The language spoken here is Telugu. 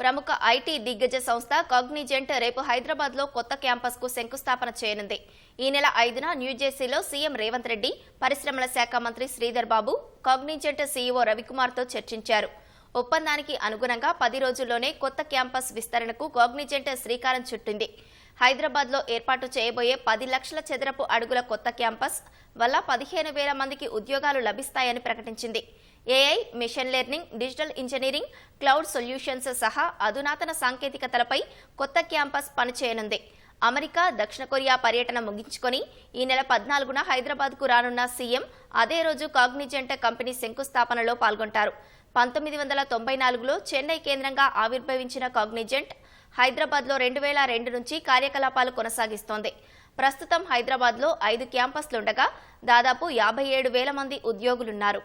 ప్రముఖ ఐటీ దిగ్గజ సంస్థ కాగ్నిజెంట్ రేపు హైదరాబాద్లో కొత్త క్యాంపస్కు శంకుస్థాపన చేయనుంది. ఈ నెల ఐదున న్యూజెర్సీలో సీఎం రేవంత్ రెడ్డి పరిశ్రమల శాఖ మంత్రి శ్రీధర్ బాబు కాగ్నిజెంట్ సీఈఓ రవికుమార్తో చర్చించారు. ఒప్పందానికి అనుగుణంగా పది రోజుల్లోనే కొత్త క్యాంపస్ విస్తరణకు కాగ్నిజెంట్ శ్రీకారం చుట్టింది. హైదరాబాద్లో ఏర్పాటు చేయబోయే పది లక్షల చదరపు అడుగుల కొత్త క్యాంపస్ వల్ల పదిహేను వేల మందికి ఉద్యోగాలు లభిస్తాయని ప్రకటించింది. AI machine learning digital engineering cloud solutions సహా అధునాతన సాంకేతికతలపై కొత్త క్యాంపస్ పనిచేయనుంది. అమెరికా దక్షిణ కొరియా పర్యటన ముగించుకొని ఈ నెల పద్నాలుగున హైదరాబాద్కు రానున్న సీఎం అదే రోజు కాగ్నిజెంట్ కంపెనీ శంకుస్థాపనలో పాల్గొంటారు. పంతొమ్మిది వందల తొంభై నాలుగులో చెన్నై కేంద్రంగా ఆవిర్భవించిన కాగ్నిజెంట్ హైదరాబాద్లో రెండు వేల రెండు నుంచి కార్యకలాపాలు కొనసాగిస్తోంది. ప్రస్తుతం హైదరాబాద్లో ఐదు క్యాంపస్లుండగా దాదాపు యాభై ఏడు వేల మంది ఉద్యోగులున్నారు.